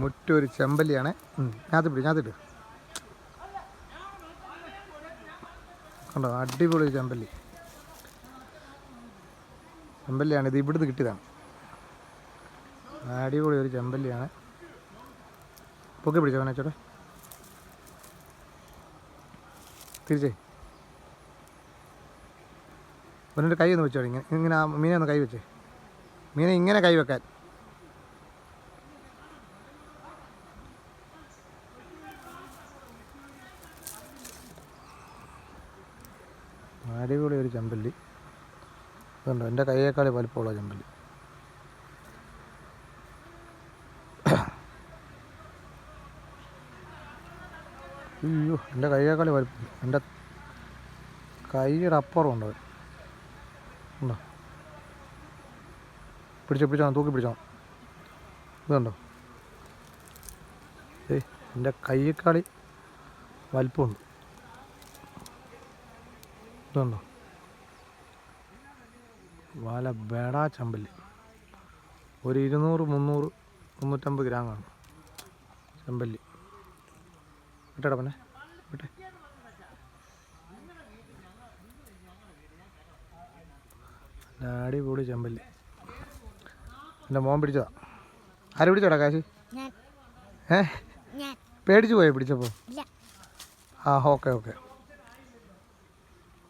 മുറ്റൊരു ചെമ്പല്ലിയാണ്. ഞാത്തി പിടി ഞാത്തിട്ട് കണ്ടോ അടിപൊളി ചെമ്പല്ലി. ചെമ്പല്ലിയാണ് ഇത് ഇവിടുന്ന് കിട്ടിയതാണ്. അടിപൊളി ഒരു ചെമ്പല്ലിയാണ്. പൊക്കി പിടിച്ചോ അവനെ തിരിച്ചേ. അവനൊരു കൈ ഒന്ന് വെച്ചോ ഇങ്ങനെ ഇങ്ങനെ മീനെ ഒന്ന് കൈ വെച്ചേ. മീനെ ഇങ്ങനെ കൈ വെക്കാൻ. അടിപൊളി ഒരു ചെമ്പല്ലി. ഇതുണ്ടോ? എന്റെ കൈയേക്കാൾ വലിപ്പമുള്ള ചെമ്പല്ലി. അയ്യോ എന്റെ കൈയേക്കാൾ വലിപ്പം എന്റെ കൈയുടെ അപ്പുറം ഉണ്ട്. ഉണ്ടോ? പിടിച്ചോ പിടിച്ചോ തൂക്കി പിടിച്ചോ. ഇതുണ്ടോ? ഏയ് എന്റെ കൈയേക്കാളി വലിപ്പമുണ്ട്. ഇതുണ്ടോ? വല ബേടാ ചമ്പല്ലി ഒരു ഇരുന്നൂറ് മുന്നൂറ് മുന്നൂറ്റമ്പത് ഗ്രാം കാണും. ചമ്പല്ലി വിട്ടേടാ പിന്നെ. വിട്ടെ. അടിപൊളി ചമ്പല്ലി എന്റെ മോൻ പിടിച്ചതാ. ആര് പിടിച്ചോടാ കാശി? ഏ? പേടിച്ചു പോയോ പിടിച്ചപ്പോൾ ഇല്ല. ആ ഓക്കെ ഓക്കെ.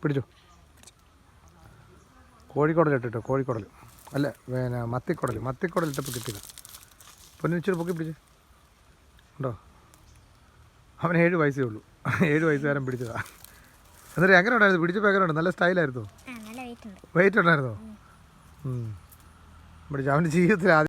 പിടിച്ചു. കോഴിക്കുടൽ ഇട്ടിട്ടോ കോഴിക്കുടൽ അല്ല പിന്നെ മത്തിക്കുടൽ മത്തിക്കുടൽ ഇട്ടപ്പോൾ കിട്ടിയില്ല പൊന്നിച്ചിട്ട് പൊക്കി പിടിച്ച്. ഉണ്ടോ? അവൻ ഏഴ് വയസ്സേ ഉള്ളൂ. ഏഴ് വയസ്സുകാരൻ പിടിച്ചതാ. എന്നിട്ട് എങ്ങനെ ഉണ്ടായിരുന്നു? പിടിച്ചപ്പോൾ എങ്ങനെ ഉണ്ട് നല്ല സ്റ്റൈലായിരുന്നു? വെയിറ്റ് ഉണ്ട്. വെയിറ്റ് ഉണ്ടായിരുന്നോ. പിടിച്ചു. അവന്റെ ജീവിതത്തിൽ ആദ്യം